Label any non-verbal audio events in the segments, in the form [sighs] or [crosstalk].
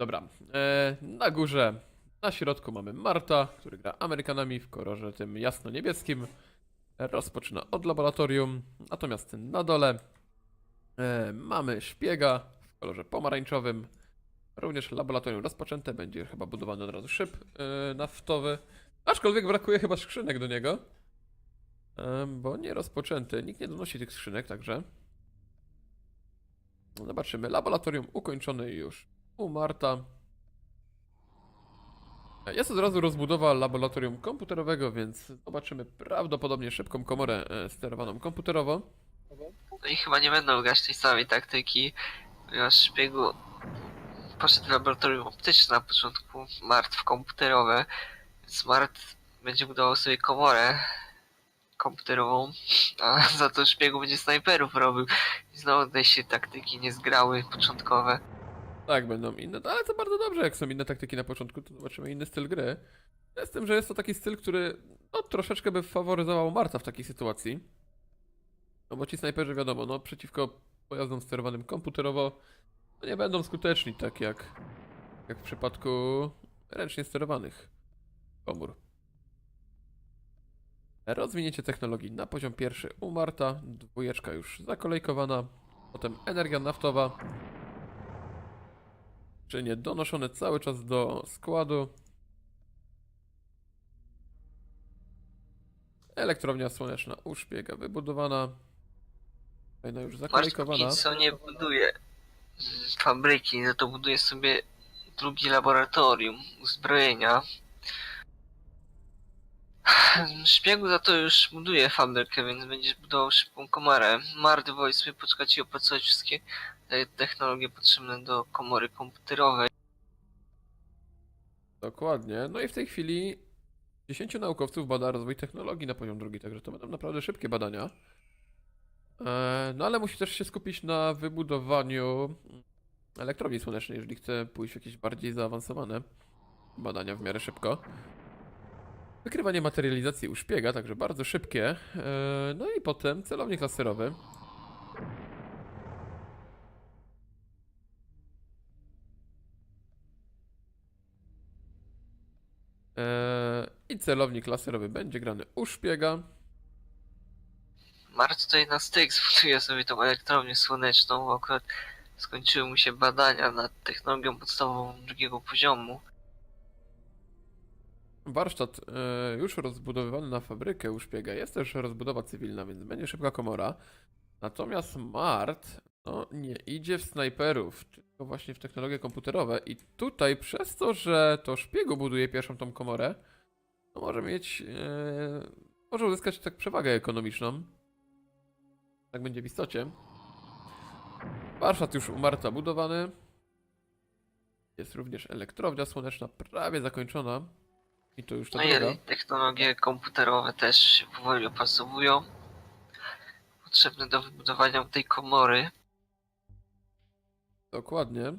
Dobra. E, na górze, na środku mamy Marta, który gra Amerykanami w kolorze tym jasno-niebieskim. Rozpoczyna od laboratorium. Natomiast na dole e, mamy szpiega w kolorze pomarańczowym. Również laboratorium rozpoczęte. Będzie chyba budowany od razu szyb e, naftowy. Aczkolwiek brakuje chyba skrzynek do niego. Bo nie rozpoczęty. Nikt nie donosi tych skrzynek, także. Zobaczymy. Laboratorium ukończone już u Marta. Jest od razu rozbudowa laboratorium komputerowego, więc zobaczymy prawdopodobnie szybką komorę e, sterowaną komputerowo. No i chyba nie będą grać tej samej taktyki, ponieważ szpiegu poszedł laboratorium optyczne na początku, Mart w komputerowe, więc Mart będzie budował sobie komorę komputerową, a za to szpiegu będzie snajperów robił. I znowu tutaj się taktyki nie zgrały początkowe. Tak, będą inne, ale to bardzo dobrze, jak są inne taktyki na początku, to zobaczymy inny styl gry. Z tym, że jest to taki styl, który no, troszeczkę by faworyzował Marta w takiej sytuacji. No bo ci snajperzy, wiadomo, no przeciwko pojazdom sterowanym komputerowo no, nie będą skuteczni, tak jak, jak w przypadku ręcznie sterowanych komór. Rozwinięcie technologii na poziom pierwszy u Marta, dwójeczka już zakolejkowana, potem energia naftowa, Czynie donoszone cały czas do składu. Elektrownia słoneczna u szpiega wybudowana. Kolejna już zakolejkowana. póki co nie buduje fabryki, no to buduje sobie drugie laboratorium uzbrojenia. [sighs] Szpiegu za to już buduje fabrykę, więc będzie budował szybką komorę. Mart woli sobie poczekać i opracować wszystkie technologie potrzebne do komory komputerowej. Dokładnie. No i w tej chwili 10 naukowców bada rozwój technologii na poziom drugi, także to będą naprawdę szybkie badania. E, No ale musi też się skupić na wybudowaniu elektrowni słonecznej, jeżeli chce pójść w jakieś bardziej zaawansowane badania w miarę szybko. Wykrywanie materializacji u szpiega, także bardzo szybkie. E, No i potem celownik laserowy. I celownik laserowy będzie grany u szpiega. Mart tutaj na styk zbuduje sobie tą elektrownię słoneczną, bo akurat skończyły mu się badania nad technologią podstawową drugiego poziomu. Warsztat e, już rozbudowywany na fabrykę u szpiega. Jest też rozbudowa cywilna, więc będzie szybka komora. Natomiast Mart no, nie idzie w snajperów, tylko właśnie w technologie komputerowe. I tutaj przez to, że to szpiegu buduje pierwszą tą komorę, no może mieć. E, może uzyskać tak przewagę ekonomiczną. Tak będzie w istocie. Warsztat już u Marta budowany. Jest również elektrownia słoneczna prawie zakończona. I to już ta No druga. i technologie komputerowe też się powoli opracowują. Potrzebne do wybudowania tej komory. Dokładnie.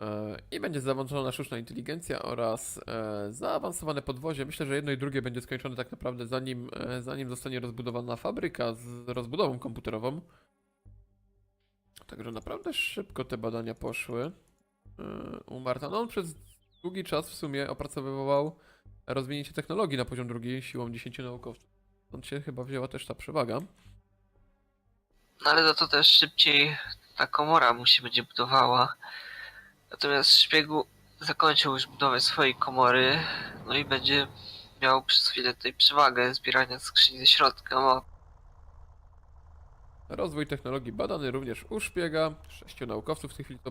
E, I będzie zaawansowana sztuczna inteligencja oraz e, zaawansowane podwozie. Myślę, że jedno i drugie będzie skończone tak naprawdę zanim, e, zanim zostanie rozbudowana fabryka z rozbudową komputerową. Także naprawdę szybko te badania poszły. U Marta, no on przez długi czas w sumie opracowywał rozwinięcie technologii na poziom drugi siłą 10 naukowców. Stąd się chyba wzięła też ta przewaga. No ale za to też szybciej ta komora mu się będzie budowała. Natomiast szpiegu zakończył już budowę swojej komory. No i będzie miał przez chwilę tutaj przewagę zbierania skrzyni ze środka. Rozwój technologii badany również u szpiega. Sześciu naukowców w tej chwili to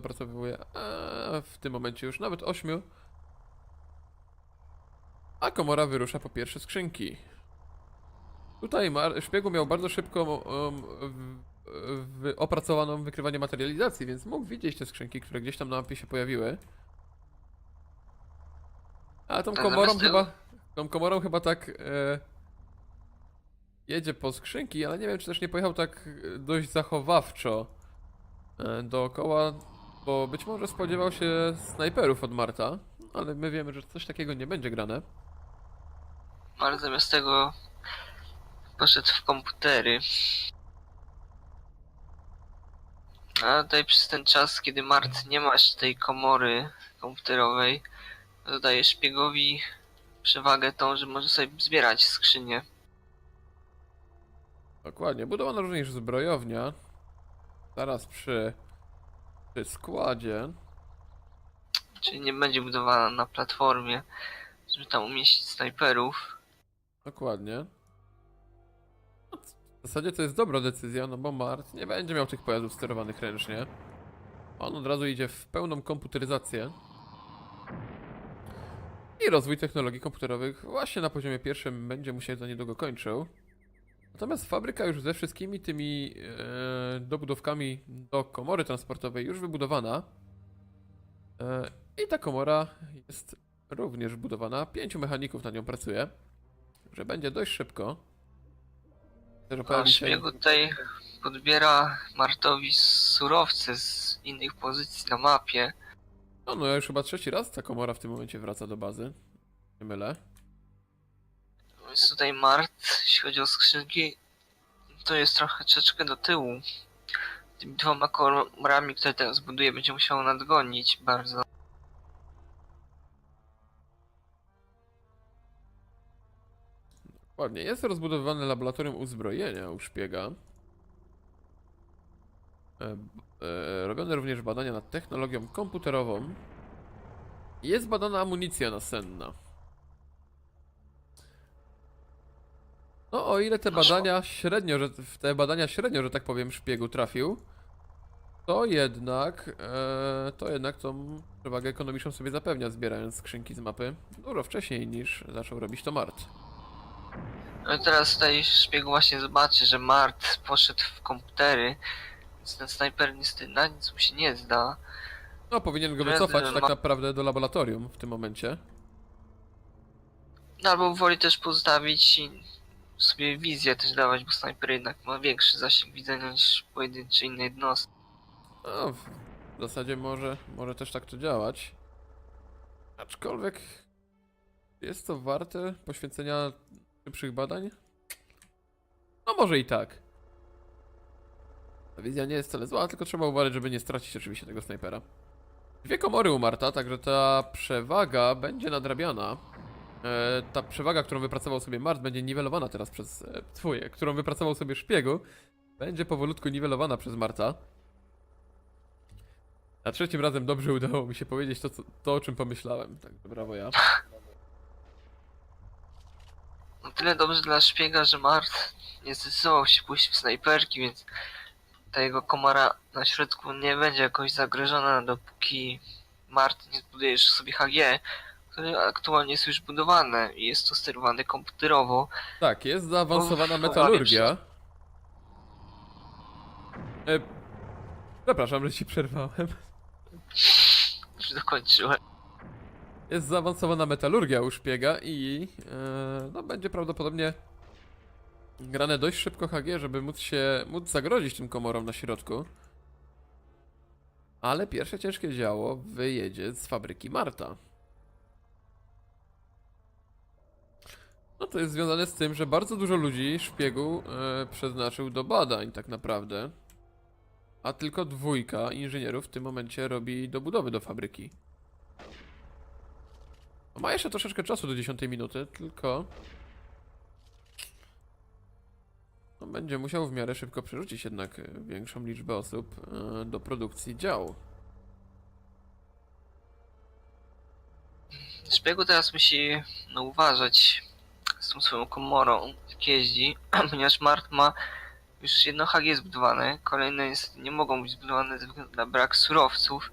w tym momencie już nawet ośmiu. A komora wyrusza po pierwsze skrzynki. Tutaj szpiegu miał bardzo szybko um, opracowaną wykrywanie materializacji, więc mógł widzieć te skrzynki, które gdzieś tam na mapie się pojawiły. A tą komorą chyba, tą komorą chyba tak e, jedzie po skrzynki, ale nie wiem, czy też nie pojechał tak e, dość zachowawczo e, dookoła, bo być może spodziewał się snajperów od Marta, ale my wiemy, że coś takiego nie będzie grane. Ale zamiast tego poszedł w komputery. A tutaj przez ten czas, kiedy Mart nie masz tej komory komputerowej, dodaje szpiegowi przewagę tą, że może sobie zbierać skrzynię. Dokładnie. Budowana również zbrojownia. Zaraz przy, przy składzie. Czyli nie będzie budowana na platformie, żeby tam umieścić snajperów. Dokładnie. W zasadzie to jest dobra decyzja, no bo Mart nie będzie miał tych pojazdów sterowanych ręcznie. On od razu idzie w pełną komputeryzację. I rozwój technologii komputerowych właśnie na poziomie pierwszym będzie mu się za niedługo kończył. Natomiast fabryka już ze wszystkimi tymi e, dobudówkami do komory transportowej już wybudowana. E, I ta komora jest również budowana. Pięciu mechaników na nią pracuje. Że będzie dość szybko. Że A pojawi się... szpiegu tutaj podbiera Martowi surowce z innych pozycji na mapie. No, no już chyba trzeci raz ta komora w tym momencie wraca do bazy. Nie mylę. Więc tutaj Mart, jeśli chodzi o skrzynki, to jest trochę troszeczkę do tyłu. Tymi dwoma komorami, które teraz buduje, będzie musiał nadgonić bardzo. Ładnie. Jest rozbudowywane laboratorium uzbrojenia u szpiega. E, e, robione również badania nad technologią komputerową. Jest badana amunicja nasenna. No, o ile te badania średnio, że w te badania średnio, że tak powiem, szpiegu trafił, to jednak, e, to jednak tą przewagę ekonomiczną sobie zapewnia, zbierając skrzynki z mapy dużo wcześniej niż zaczął robić to Mart. No i teraz tutaj szpiegu właśnie zobaczy, że Mart poszedł w komputery, więc ten snajper niestety na nic mu się nie zda. No, powinien go wycofać tak ma- naprawdę do laboratorium w tym momencie. No albo woli też pozostawić i sobie wizję też dawać, bo snajper jednak ma większy zasięg widzenia niż pojedyncze inne jednostki. No, w w zasadzie może, może też tak to działać. Aczkolwiek jest to warte poświęcenia szybszych badań? No może i tak. Ta wizja nie jest wcale zła, tylko trzeba uważać, żeby nie stracić oczywiście tego snajpera. Dwie komory u Marta, także ta przewaga będzie nadrabiana. E, ta przewaga, którą wypracował sobie Mart, będzie niwelowana teraz przez e, twoje, którą wypracował sobie Szpiegu, będzie powolutku niwelowana przez Marta. A trzecim razem dobrze udało mi się powiedzieć to, co, to o czym pomyślałem. Tak, brawo ja. Tyle dobrze dla szpiega, że Mart nie zdecydował się pójść w snajperki, więc ta jego komara na środku nie będzie jakoś zagrożona, dopóki Mart nie zbuduje sobie HG, które aktualnie jest już budowane i jest to sterowane komputerowo. Tak, jest zaawansowana metalurgia. E, przepraszam, że ci przerwałem. [laughs] Już dokończyłem. Jest zaawansowana metalurgia u szpiega i e, no, będzie prawdopodobnie grane dość szybko HG, żeby móc się móc zagrozić tym komorom na środku. Ale pierwsze ciężkie działo wyjedzie z fabryki Marta. No to jest związane z tym, że bardzo dużo ludzi szpiegu e, przeznaczył do badań tak naprawdę. A tylko dwójka inżynierów w tym momencie robi dobudowy do fabryki. No Ma jeszcze troszeczkę czasu do 10 minuty, tylko... No, będzie musiał w miarę szybko przerzucić jednak e, większą liczbę osób e, do produkcji działu. Szpiegu teraz musi no, uważać z tą swoją komorą, jak jeździ, [clears throat] ponieważ Mart ma już jedno HG zbudowane, kolejne jest, nie mogą być zbudowane ze względu na brak surowców.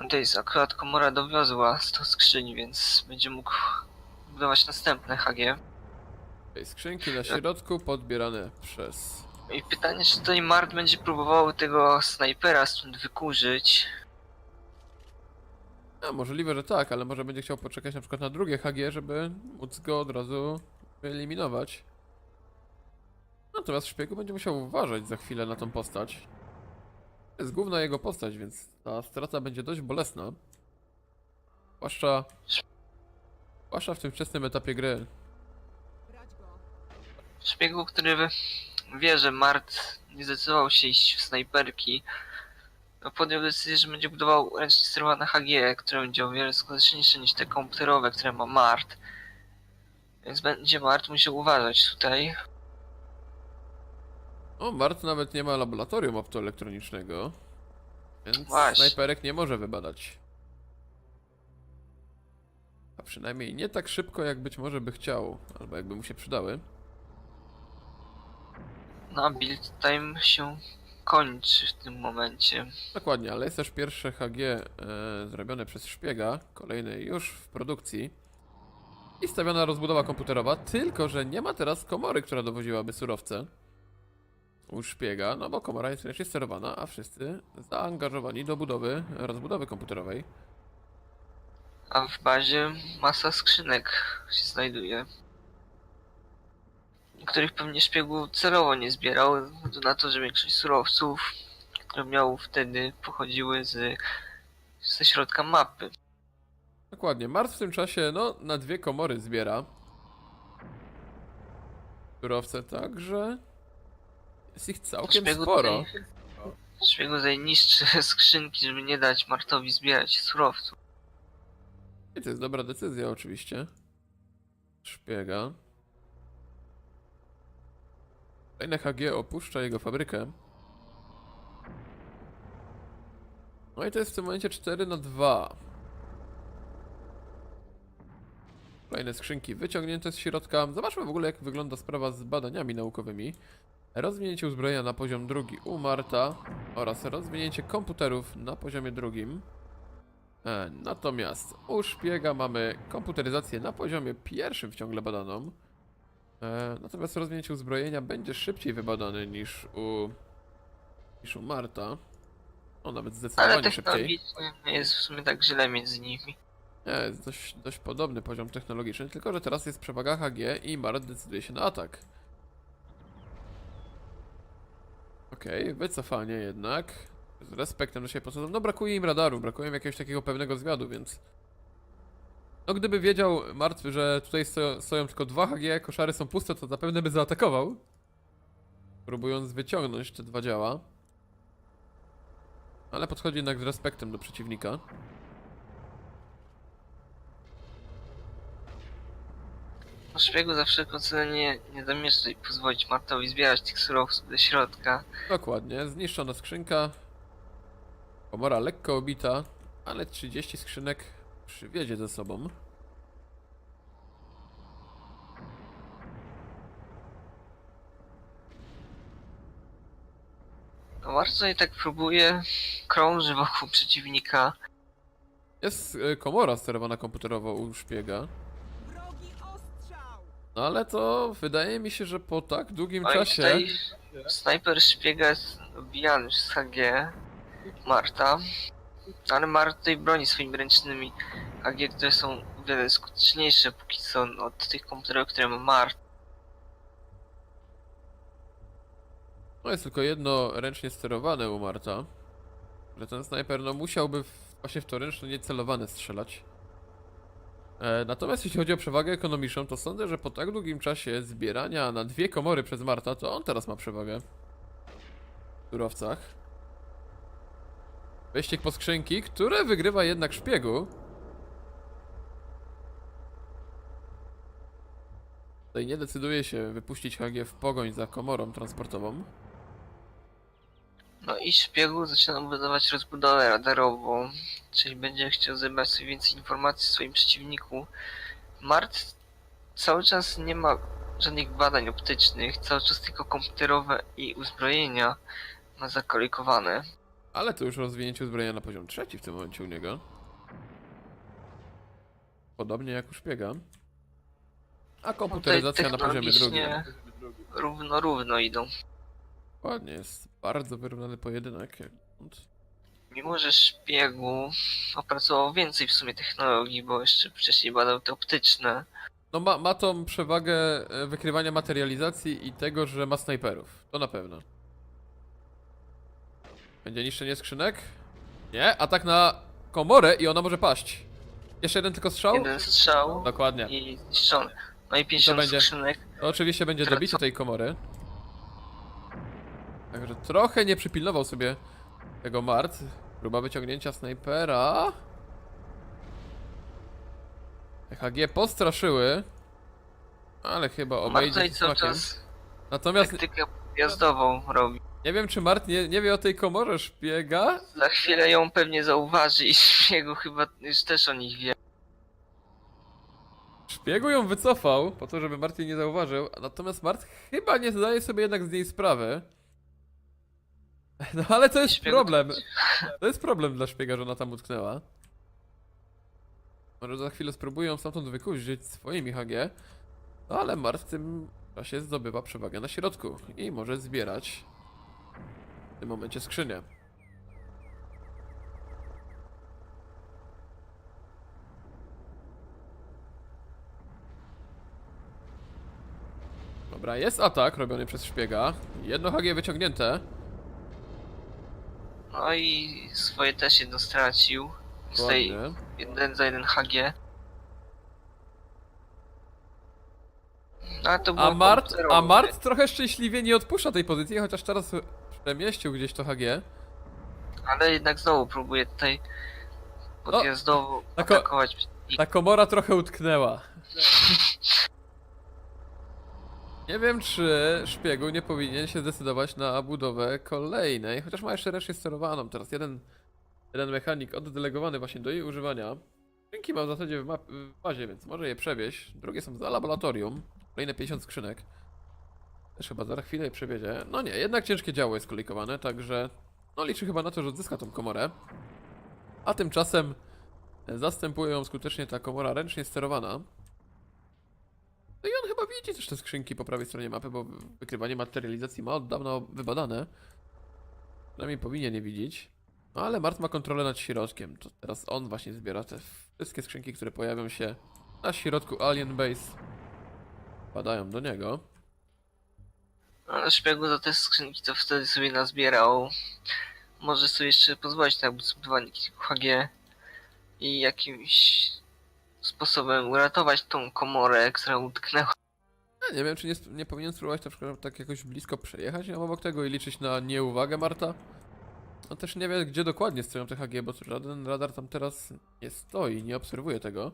No to jest akurat komora dowiozła 100 skrzyni, więc będzie mógł budować następne HG. Skrzynki na środku podbierane przez... I pytanie, czy tutaj Mart będzie próbował tego snajpera stąd wykurzyć. A, możliwe, że tak, ale może będzie chciał poczekać na przykład na drugie HG, żeby móc go od razu wyeliminować. Natomiast szpiegu będzie musiał uważać za chwilę na tą postać. To jest główna jego postać, więc ta strata będzie dość bolesna. Zwłaszcza... Zwłaszcza w tym wczesnym etapie gry. Szpiegu, który wie, że Mart nie zdecydował się iść w snajperki, no, podjął decyzję, że będzie budował ręcznie sterowane HG, które będzie o wiele skuteczniejsze niż te komputerowe, które ma Mart. Więc będzie Mart musiał uważać tutaj. O, Mart nawet nie ma laboratorium optoelektronicznego. Więc Właśnie. snajperek nie może wybadać. A przynajmniej nie tak szybko, jak być może by chciał, albo jakby mu się przydały. No build time się kończy w tym momencie. Dokładnie, ale jest też pierwsze HG e, zrobione przez szpiega, kolejne już w produkcji. I stawiona rozbudowa komputerowa, tylko że nie ma teraz komory, która dowoziłaby surowce u szpiega, no bo komora jest ręcznie sterowana, a wszyscy zaangażowani do budowy, rozbudowy komputerowej. A w bazie masa skrzynek się znajduje. Których pewnie szpiegu celowo nie zbierał, względu na to, że większość surowców, które miał wtedy, pochodziły z, ze środka mapy. Dokładnie, Mars w tym czasie, no, na dwie komory zbiera surowce, także jest ich całkiem Szpiegu sporo. tutaj- Szpiegu tutaj niszczy [laughs] skrzynki, żeby nie dać Martowi zbierać surowców. I to jest dobra decyzja oczywiście. Szpiega. Kolejne HG opuszcza jego fabrykę. No i to jest w tym momencie 4 na 2. Kolejne skrzynki wyciągnięte z środka. Zobaczmy w ogóle jak wygląda sprawa z badaniami naukowymi. Rozwinięcie uzbrojenia na poziom drugi u Marta oraz rozwinięcie komputerów na poziomie drugim. E, natomiast u szpiega mamy komputeryzację na poziomie pierwszym w ciągle badaną. E, natomiast rozwinięcie uzbrojenia będzie szybciej wybadane niż u, niż u Marta. O, nawet Ale zdecydowanie szybciej. technologicznie nie jest w sumie tak źle między nimi. Nie, jest dość, dość podobny poziom technologiczny, tylko że teraz jest przewaga HG i Mart decyduje się na atak. Okej, wycofanie jednak. Z respektem do siebie posadzą. No brakuje im radaru, brakuje im jakiegoś takiego pewnego zwiadu, więc... No gdyby wiedział Mart, że tutaj sto, stoją tylko dwa HG, koszary są puste, to zapewne by zaatakował. Próbując wyciągnąć te dwa działa. Ale podchodzi jednak z respektem do przeciwnika. No szpiegu za wszelką cenę nie, nie zamierza tutaj pozwolić Martowi zbierać tych surowców do środka. Dokładnie, zniszczona skrzynka. Komora lekko obita, ale 30 skrzynek przywiezie ze sobą. No Mart tutaj tak próbuje, krąży wokół przeciwnika. Jest y, komora sterowana komputerowo u szpiega. No ale to wydaje mi się, że po tak długim No i czasie. tutaj snajper szpiega jest obijany przez HG Marta. Ale Mart tutaj broni swoimi ręcznymi HG, które są o wiele skuteczniejsze póki co od tych komputerów, które ma Mart. No jest tylko jedno ręcznie sterowane u Marta. Że ten snajper no musiałby w, właśnie w to ręczne niecelowane strzelać. E, natomiast jeśli chodzi o przewagę ekonomiczną, to sądzę, że po tak długim czasie zbierania na dwie komory przez Marta, to on teraz ma przewagę. W surowcach. Wyścig po skrzynki, które wygrywa jednak szpiegu. Tutaj nie decyduje się wypuścić HG w pogoń za komorą transportową. No i szpiegu zaczyna budować rozbudowę radarową, czyli będzie chciał zebrać sobie więcej informacji o swoim przeciwniku. Mart cały czas nie ma żadnych badań optycznych, cały czas tylko komputerowe i uzbrojenia ma zakolikowane. Ale to już rozwinięcie uzbrojenia na poziom trzeci w tym momencie u niego. Podobnie jak u szpiega. A komputeryzacja na poziomie drugim. Równo, równo idą. Ładnie, jest bardzo wyrównany pojedynek. Mimo, że szpiegu opracował więcej w sumie technologii, bo jeszcze wcześniej badał te optyczne. No ma, ma tą przewagę e, wykrywania materializacji i tego, że ma snajperów. To na pewno. Będzie niszczenie skrzynek? Nie, atak na komorę i ona może paść. Jeszcze jeden tylko strzał? Jeden strzał Dokładnie. i zniszczony. No i 50 będzie- skrzynek. To oczywiście będzie dobicie tej komory. Także trochę nie przypilnował sobie tego Mart. Próba wyciągnięcia snajpera. HG postraszyły. Ale chyba obejdzie to cały smakiem. czas Natomiast taktykę jazdową robi. nie wiem, czy Mart nie, nie wie o tej komorze szpiega. Za chwilę ją pewnie zauważy i [laughs] szpiegu chyba już też o nich wie. Szpiegu ją wycofał, po to, żeby Mart jej nie zauważył. Natomiast Mart chyba nie zdaje sobie jednak z niej sprawy. [laughs] No ale to jest problem. To jest problem dla szpiega, że ona tam utknęła. Może za chwilę spróbują stamtąd wykuździć swoimi HG. No ale Mart w tym czasie zdobywa przewagę na środku i może zbierać w tym momencie skrzynię. Dobra, jest atak robiony przez szpiega. Jedno HG wyciągnięte. No i swoje też jedno stracił. Tutaj Ładnie. jeden za jeden HG. No, ale to było A Mart, a komputerowe. Mart trochę szczęśliwie nie odpuszcza tej pozycji, chociaż teraz przemieścił gdzieś to HG. Ale jednak znowu próbuje tutaj podjazdowo No, tako- atakować. Ta komora trochę utknęła. [laughs] Nie wiem, czy szpiegu nie powinien się zdecydować na budowę kolejnej, chociaż ma jeszcze resztę sterowaną. Teraz jeden, jeden mechanik oddelegowany właśnie do jej używania. Skrzynki ma w zasadzie w, w bazie, więc może je przewieźć. Drugie są za laboratorium. Kolejne 50 skrzynek. Też chyba za chwilę je przewiezie. No nie, jednak ciężkie działo jest kolikowane, także no liczy chyba na to, że odzyska tą komorę. A tymczasem Zastępuje ją skutecznie ta komora ręcznie sterowana. No i on chyba widzi też te skrzynki po prawej stronie mapy, bo wykrywanie materializacji ma od dawna wybadane. Przynajmniej powinien je widzieć. No ale Mart ma kontrolę nad środkiem. To teraz on właśnie zbiera te wszystkie skrzynki, które pojawią się na środku Alien Base. Padają do niego. Ale szpiegu za te skrzynki to wtedy sobie nazbierał. Może sobie jeszcze pozwolić na zbudowanie kilku HG i jakimś sposobem uratować tą komorę, która utknęła. Ja nie wiem, czy nie, nie powinien spróbować na przykład tak jakoś blisko przejechać obok tego i liczyć na nieuwagę Marta. On też nie wie, gdzie dokładnie stoją te HG, bo żaden radar tam teraz nie stoi, nie obserwuje tego.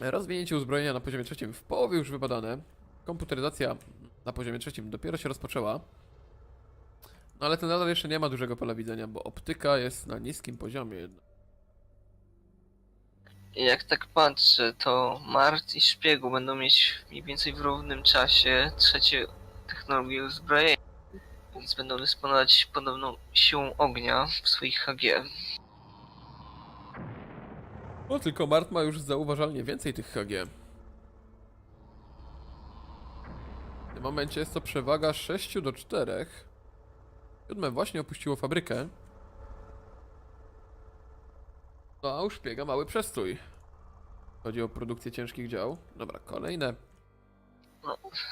Rozwinięcie uzbrojenia na poziomie trzecim w połowie już wybadane. Komputeryzacja na poziomie trzecim dopiero się rozpoczęła. No ale ten radar jeszcze nie ma dużego pola widzenia, bo optyka jest na niskim poziomie. jednak. Jak tak patrzę, to Mart i szpiegu będą mieć mniej więcej w równym czasie trzecie technologię uzbrojenia. Więc będą dysponować podobną siłą ognia w swoich HG. No tylko Mart ma już zauważalnie więcej tych HG. W tym momencie jest to przewaga 6 do 4. Siódme właśnie opuściło fabrykę. No a u szpiega mały przestój. Chodzi o produkcję ciężkich dział. Dobra, kolejne.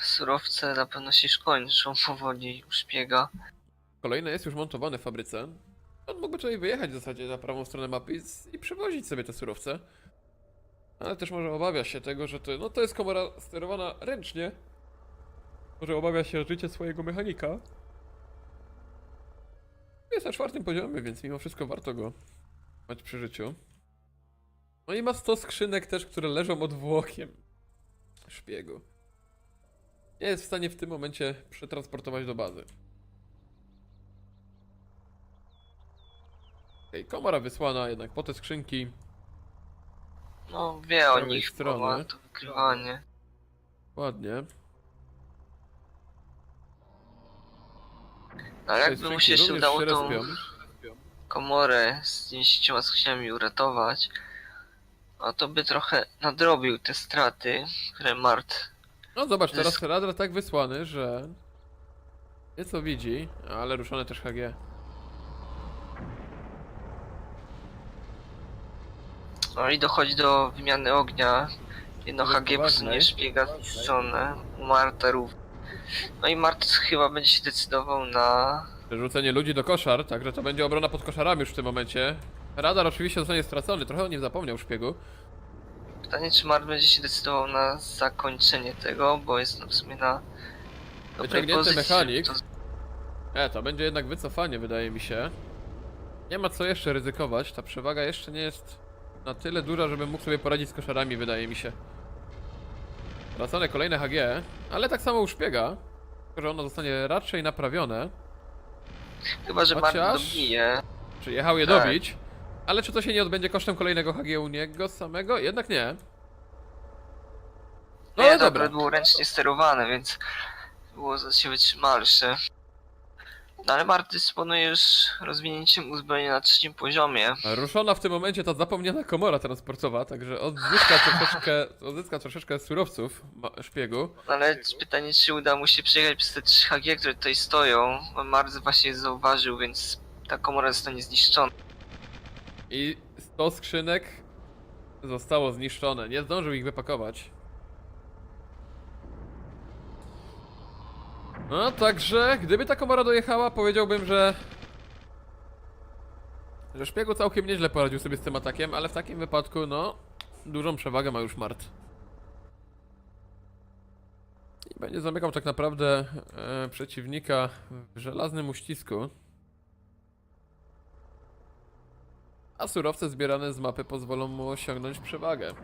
Surowce na pewno się już kończą powoli u szpiega. Kolejne jest już montowane w fabryce. On mógłby tutaj wyjechać w zasadzie na prawą stronę mapy i, i przywozić sobie te surowce. Ale też może obawia się tego, że to, no to jest komora sterowana ręcznie. Może obawia się życie swojego mechanika. Jest na czwartym poziomie, więc mimo wszystko warto go mać przy życiu. No i ma 100 skrzynek też, które leżą odwłokiem szpiegu. Nie jest w stanie w tym momencie przetransportować do bazy. Okej, komora wysłana jednak po te skrzynki. No wie o nich, strony. to wykrywanie. Ładnie. Ale jakby mu się jeszcze udało respią. Komorę z 10 skrzyniami uratować, a to by trochę nadrobił te straty, które Mart No zobacz, teraz jest- radar tak wysłany, że nieco widzi, ale ruszone też HG. No i dochodzi do wymiany ognia. Jedno HG poważnej. psunie szpiega zniszczone, u Marta również. No i Mart chyba będzie się decydował na... Przerzucenie ludzi do koszar, także to będzie obrona pod koszarami już w tym momencie. Radar oczywiście zostanie stracony, trochę o nim zapomniał szpiegu. Pytanie, czy Mart będzie się decydował na zakończenie tego, bo jest w sumie na dobrej Wyciągnięty pozycji. mechanik. To E, to będzie jednak wycofanie, wydaje mi się. Nie ma co jeszcze ryzykować, ta przewaga jeszcze nie jest na tyle duża, żeby mógł sobie poradzić z koszarami, wydaje mi się. Wracane kolejne HG, ale tak samo u szpiega, tylko że ono zostanie raczej naprawione. Chyba, że Mart Chociaż- dobije. Czy jechał je Tak. dobić, ale czy to się nie odbędzie kosztem kolejnego HG u niego samego? Jednak nie. No nie, dobra, dobra. było ręcznie sterowane, więc było za się wytrzymalsze. No ale Mart dysponuje już rozwinięciem uzbrojenia na trzecim poziomie. Ruszona w tym momencie ta zapomniana komora transportowa, także odzyska [laughs] troszeczkę, odzyska troszeczkę surowców ma- szpiegu. Ale pytanie, czy uda mu się przejechać przez te 3 HG, które tutaj stoją. Bo Mart właśnie je zauważył, więc ta komora zostanie zniszczona. I 100 skrzynek zostało zniszczone. Nie zdążył ich wypakować. No, także gdyby ta komora dojechała, powiedziałbym, że... Że szpiegu całkiem nieźle poradził sobie z tym atakiem, ale w takim wypadku, no... Dużą przewagę ma już Mart. I będzie zamykał tak naprawdę e, przeciwnika w żelaznym uścisku. A surowce zbierane z mapy pozwolą mu osiągnąć przewagę.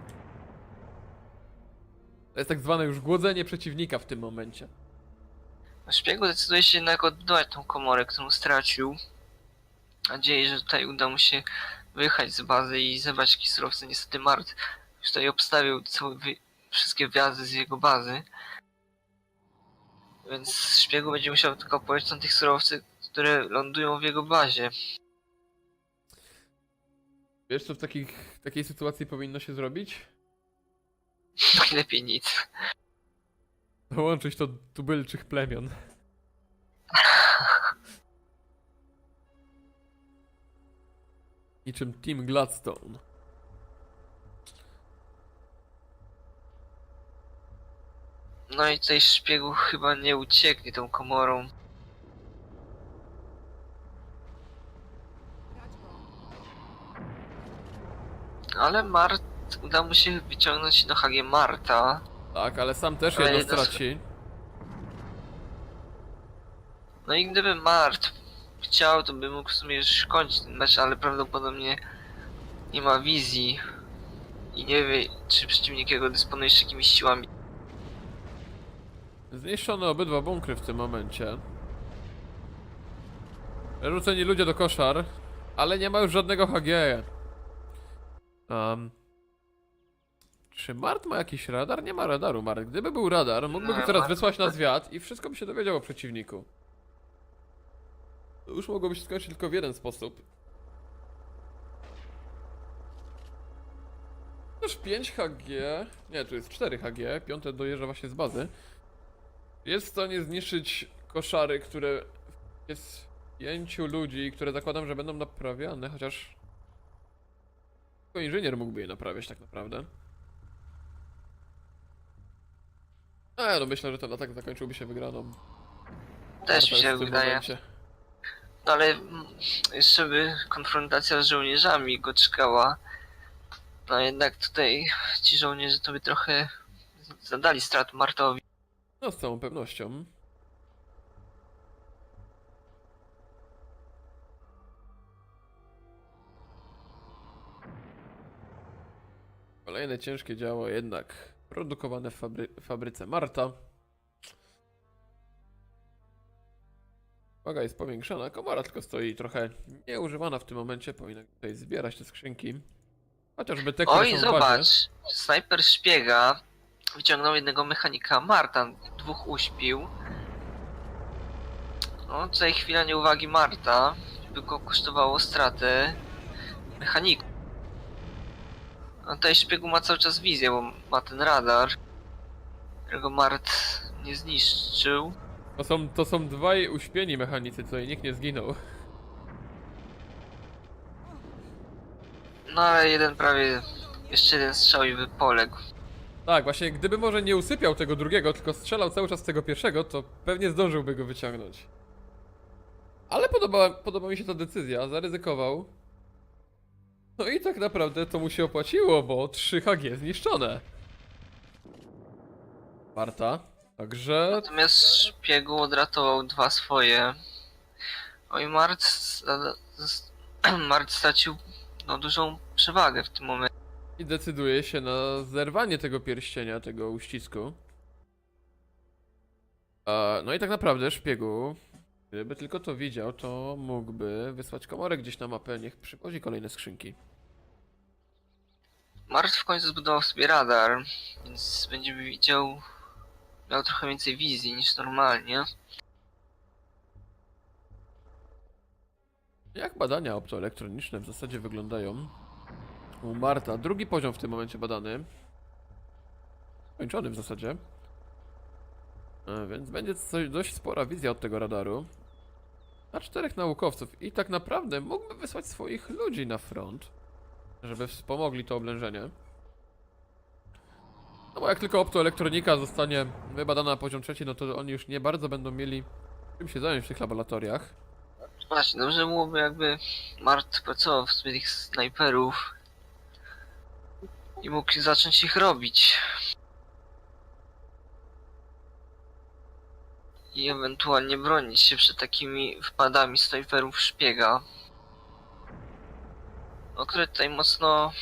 To jest tak zwane już głodzenie przeciwnika w tym momencie. Szpiegu decyduje się jednak oddawać tą komorę, którą stracił. Mam nadzieję, że tutaj uda mu się wyjechać z bazy i zebrać jakieś surowce. Niestety Mart już tutaj obstawił wszystkie wjazdy z jego bazy. Więc szpiegu będzie musiał tylko powiedzieć na tych surowcach, które lądują w jego bazie. Wiesz co w takich, takiej sytuacji powinno się zrobić? [laughs] Najlepiej nic. Dołączyć do tubylczych plemion. Niczym Team Gladstone. No i tutaj szpiegu chyba nie ucieknie tą komorą. Ale Mart uda mu się wyciągnąć do HG Marta. Tak, ale sam też Ale jedno straci. No i gdyby Mart chciał, to by mógł w sumie już kończyć ten mecz, ale prawdopodobnie nie ma wizji i nie wie, czy przeciwnik jego dysponuje jeszcze jakimiś siłami. Zniszczone obydwa bunkry w tym momencie. Rzuceni ludzie do koszar, ale nie ma już żadnego HG. Um, czy Mart ma jakiś radar? Nie ma radaru, Mart. Gdyby był radar, mógłby go teraz wysłać na zwiat i wszystko by się dowiedział o przeciwniku. To już mogłoby się skończyć tylko w jeden sposób. Też 5 HG. Nie, tu jest 4 HG. Piąte dojeżdża właśnie z bazy. Jest w stanie zniszczyć koszary, które jest pięciu ludzi, które zakładam, że będą naprawiane, chociaż tylko inżynier mógłby je naprawiać tak naprawdę. E, no myślę, że ten atak zakończyłby się wygraną. Też mi Warta się jest w tym wydaje. momencie. No ale mm, jeszcze by konfrontacja z żołnierzami go czekała. No jednak tutaj ci żołnierze to by trochę zadali strat Martowi. No z całą pewnością. Kolejne ciężkie działo jednak produkowane w fabry fabryce Marta. Waga jest powiększona, komora tylko stoi trochę nieużywana w tym momencie, powinna tutaj zbierać te skrzynki. Chociażby te, które Oj, są zobacz! Snajper szpiega wyciągnął jednego mechanika Marta, dwóch uśpił. No, tutaj chwila nieuwagi Marta, by go kosztowało stratę mechaniku. No tutaj szpiegu ma cały czas wizję, bo ma ten radar, którego Mart nie zniszczył. To są, to są dwaj uśpieni mechanicy, tutaj nikt nie zginął. No ale jeden prawie, jeszcze jeden strzał i by poległ. Tak, właśnie gdyby może nie usypiał tego drugiego, tylko strzelał cały czas z tego pierwszego, to pewnie zdążyłby go wyciągnąć. Ale podoba, podoba mi się ta decyzja, zaryzykował. No i tak naprawdę to mu się opłaciło, bo 3 HG zniszczone. Warta. Także Natomiast szpiegu odratował dwa swoje. Oj, Mart, sta- z- [clears throat] Mart stracił no, dużą przewagę w tym momencie. I decyduje się na zerwanie tego pierścienia, tego uścisku. E, no i tak naprawdę szpiegu, gdyby tylko to widział, to mógłby wysłać komorę gdzieś na mapę, niech przywozi kolejne skrzynki. Mart w końcu zbudował sobie radar, więc będzie widział, miał trochę więcej wizji niż normalnie. Jak badania optoelektroniczne w zasadzie wyglądają? U Marta, drugi poziom w tym momencie badany. Kończony w zasadzie. A więc będzie coś, dość spora wizja od tego radaru. A czterech naukowców i tak naprawdę mógłby wysłać swoich ludzi na front, żeby wspomogli to oblężenie. No bo jak tylko optoelektronika zostanie wybadana na poziom trzeci, no to oni już nie bardzo będą mieli czym się zająć w tych laboratoriach. Właśnie, dobrze byłoby jakby Mart pracował w tych snajperów i mógł zacząć ich robić. I ewentualnie bronić się przed takimi wpadami snajperów szpiega. No, które tutaj mocno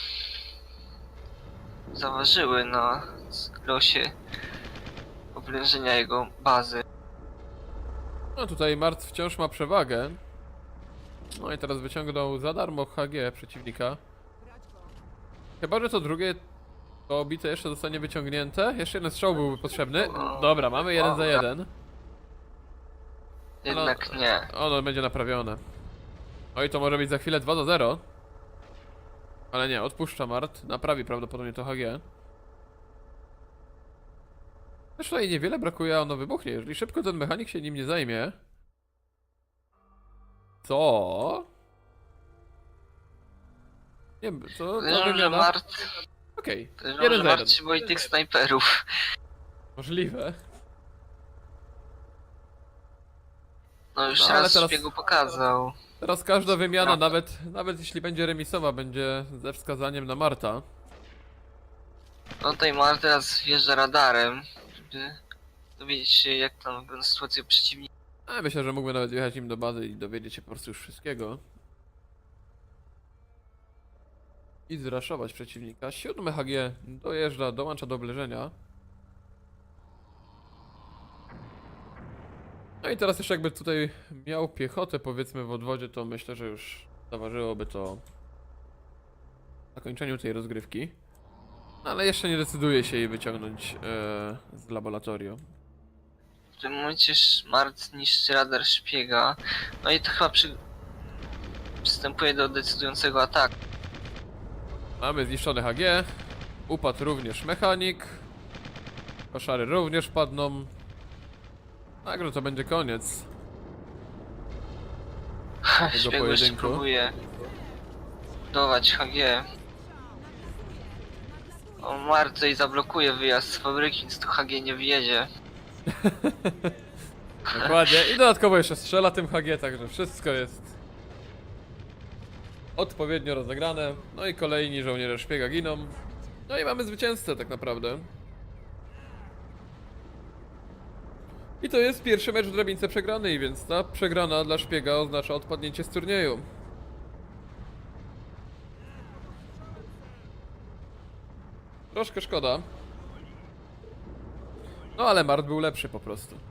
zaważyły na losie oblężenia jego bazy. No tutaj Mart wciąż ma przewagę. No i teraz wyciągnął za darmo HG przeciwnika. Chyba, że to drugie to obite jeszcze zostanie wyciągnięte. Jeszcze jeden strzał byłby potrzebny. Dobra, mamy jeden za jeden. Jednak nie. Ono będzie naprawione. Oj, to może być za chwilę 2 do 0. Ale nie, odpuszcza Mart. Naprawi prawdopodobnie to HG. Też tutaj niewiele brakuje, a ono wybuchnie. Jeżeli szybko ten mechanik się nim nie zajmie. Co? Nie wiem, Wiem, że wymiana? Mart, Okej, wiem, jeden za Mart jeden. się boi tych snajperów. Możliwe. No już No, ale raz teraz- szpiegu pokazał. Teraz każda wymiana, Prawda. nawet, nawet jeśli będzie remisowa, będzie ze wskazaniem na Marta. No tutaj Mart teraz wjeżdża radarem, żeby dowiedzieć się jak tam wygląda sytuacja przeciwnika. A myślę, że mógłby nawet wjechać im do bazy i dowiedzieć się po prostu już wszystkiego. I zraszować przeciwnika. Siódmy HG dojeżdża, dołącza do oblężenia. No i teraz jeszcze jakby tutaj miał piechotę powiedzmy w odwodzie, to myślę, że już zaważyłoby to zakończeniu tej rozgrywki. No, ale jeszcze nie decyduje się jej wyciągnąć e, z laboratorium. W tym momencie sz- Mart niszczy radar szpiega. No i to chyba przy... przystępuje do decydującego ataku. Mamy zniszczony HG. Upadł również mechanik. Koszary również padną. Także to będzie koniec. Pojedynku. próbuje budować HG. O, Mart tutaj zablokuje wyjazd z fabryki, więc tu HG nie wjedzie. [laughs] Dokładnie. I dodatkowo jeszcze strzela tym HG, także wszystko jest odpowiednio rozegrane. No i kolejni żołnierze szpiega giną. No i mamy zwycięzcę tak naprawdę. I to jest pierwszy mecz w drabince przegranej, więc ta przegrana dla szpiega oznacza odpadnięcie z turnieju. Troszkę szkoda. No ale Mart był lepszy po prostu.